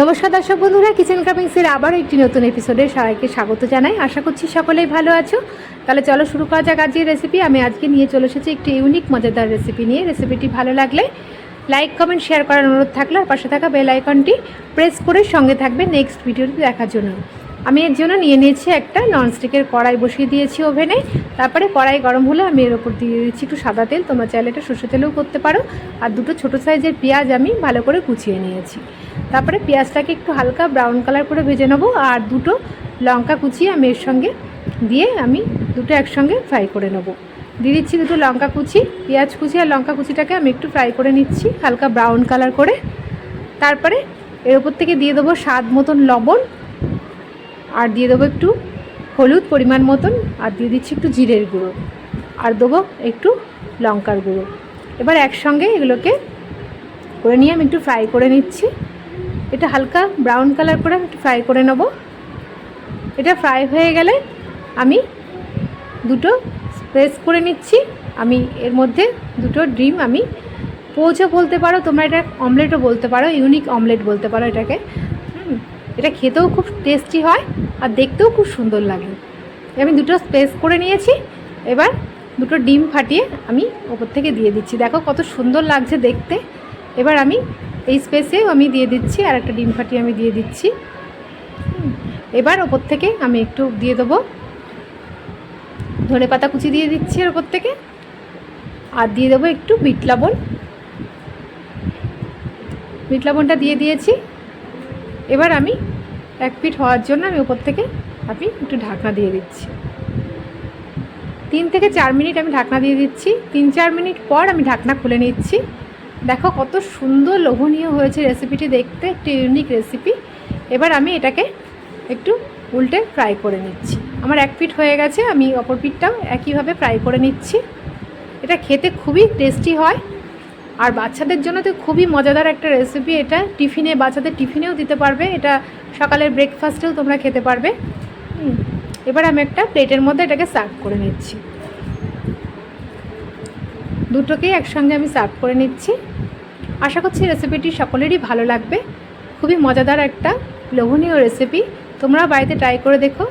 নমস্কার দর্শক বন্ধুরা কিচেন কামিংসের আবার একটি নতুন এপিসোডে সবাইকে স্বাগত জানাই। আশা করছি সকলেই ভালো আছো। তাহলে চলো শুরু করা যাক আজকের রেসিপি আমি আজকে নিয়ে চলে এসেছি একটি ইউনিক মজাদার রেসিপি নিয়ে। রেসিপিটি ভালো লাগলে লাইক কমেন্ট শেয়ার করার অনুরোধ থাকলে আর পাশে থাকা বেল আইকনটি প্রেস করে সঙ্গে থাকবে নেক্সট ভিডিওটি দেখার জন্য। আমি এর জন্য নিয়ে নিয়েছি একটা ননস্টিকের কড়াই বসিয়ে দিয়েছি ওভেনে। তারপরে কড়াই গরম হলে আমি এর ওপর দিয়ে দিচ্ছি একটু সাদা তেল। তোমরা চাইলে এটা সর্ষে তেলেও করতে পারো। আর দুটো ছোটো সাইজের পেঁয়াজ আমি ভালো করে কুচিয়ে নিয়েছি। তারপরে পেঁয়াজটাকে একটু হালকা ব্রাউন কালার করে ভেজে নেব। আর দুটো লঙ্কা কুচিয়ে আমি এর সঙ্গে দিয়ে আমি দুটো একসঙ্গে ফ্রাই করে নেব। দিয়ে দিচ্ছি দুটো লঙ্কা কুচি, পেঁয়াজ কুচি আর লঙ্কা কুচিটাকে আমি একটু ফ্রাই করে নিচ্ছি হালকা ব্রাউন কালার করে। তারপরে এর ওপর থেকে দিয়ে দেবো স্বাদ মতন লবণ আর দিয়ে দেবো একটু হলুদ পরিমাণ মতন, আর দিয়ে দিচ্ছি একটু জিরের গুঁড়ো। আর দেবো একটু লঙ্কার গুঁড়ো। এবার একসঙ্গে এগুলোকে করে নিয়ে আমি একটু ফ্রাই করে নিচ্ছি। এটা হালকা ব্রাউন কালার করে একটু ফ্রাই করে নেব। এটা ফ্রাই হয়ে গেলে আমি দুটো প্রেস করে নিচ্ছি। আমি এর মধ্যে দুটো ডিম আমি পোচও বলতে পারো, তোমরা এটা অমলেটও বলতে পারো ইউনিক অমলেট বলতে পারো এটাকে। এটা খেতেও খুব টেস্টি হয় আর দেখতেও খুব সুন্দর লাগে। আমি দুটো স্পেস করে নিয়েছি, এবার দুটো ডিম ফাটিয়ে আমি ওপর থেকে দিয়ে দিচ্ছি। দেখো কত সুন্দর লাগছে দেখতে। এবার আমি এই স্পেসেও আমি দিয়ে দিচ্ছি, আর একটা ডিম ফাটিয়ে আমি দিয়ে দিচ্ছি। এবার ওপর থেকে আমি একটু দিয়ে দেবো। ধনে পাতা কুচি দিয়ে দিচ্ছি এর ওপর থেকে। আর দিয়ে দেবো একটু বিট লবণ। বিট লবণটা দিয়ে দিয়েছি। এবার আমি এক পিঠ হওয়ার জন্য আমি উপর থেকে আমি একটু ঢাকনা দিয়ে দিচ্ছি। তিন থেকে চার মিনিট আমি ঢাকনা দিয়ে দিচ্ছি। তিন চার মিনিট পর আমি ঢাকনা খুলে নিচ্ছি। দেখো কত সুন্দর লোভনীয় হয়েছে রেসিপিটি দেখতে, একটি ইউনিক রেসিপি এবার আমি এটাকে একটু উল্টে ফ্রাই করে নিচ্ছি। আমার এক পিঠ হয়ে গেছে, আমি অপর পিঠটাও একইভাবে ফ্রাই করে নিচ্ছি। এটা খেতে খুবই টেস্টি হয়। আর বাচ্চাদের জন্য তো খুবই মজাদার একটা রেসিপি এটা। টিফিনে বাচ্চাদের টিফিনেও দিতে পারবে। এটা সকালের ব্রেকফাস্টেও তোমরা খেতে পারবে। এবার আমি একটা প্লেটের মধ্যে এটাকে সার্ভ করে নিচ্ছি। দুটোকেই একসঙ্গে আমি সার্ভ করে নিচ্ছি। আশা করছি রেসিপিটি সকলেরই ভালো লাগবে। খুবই মজাদার একটা, লোভনীয় রেসিপি তোমরা বাড়িতে ট্রাই করে দেখো।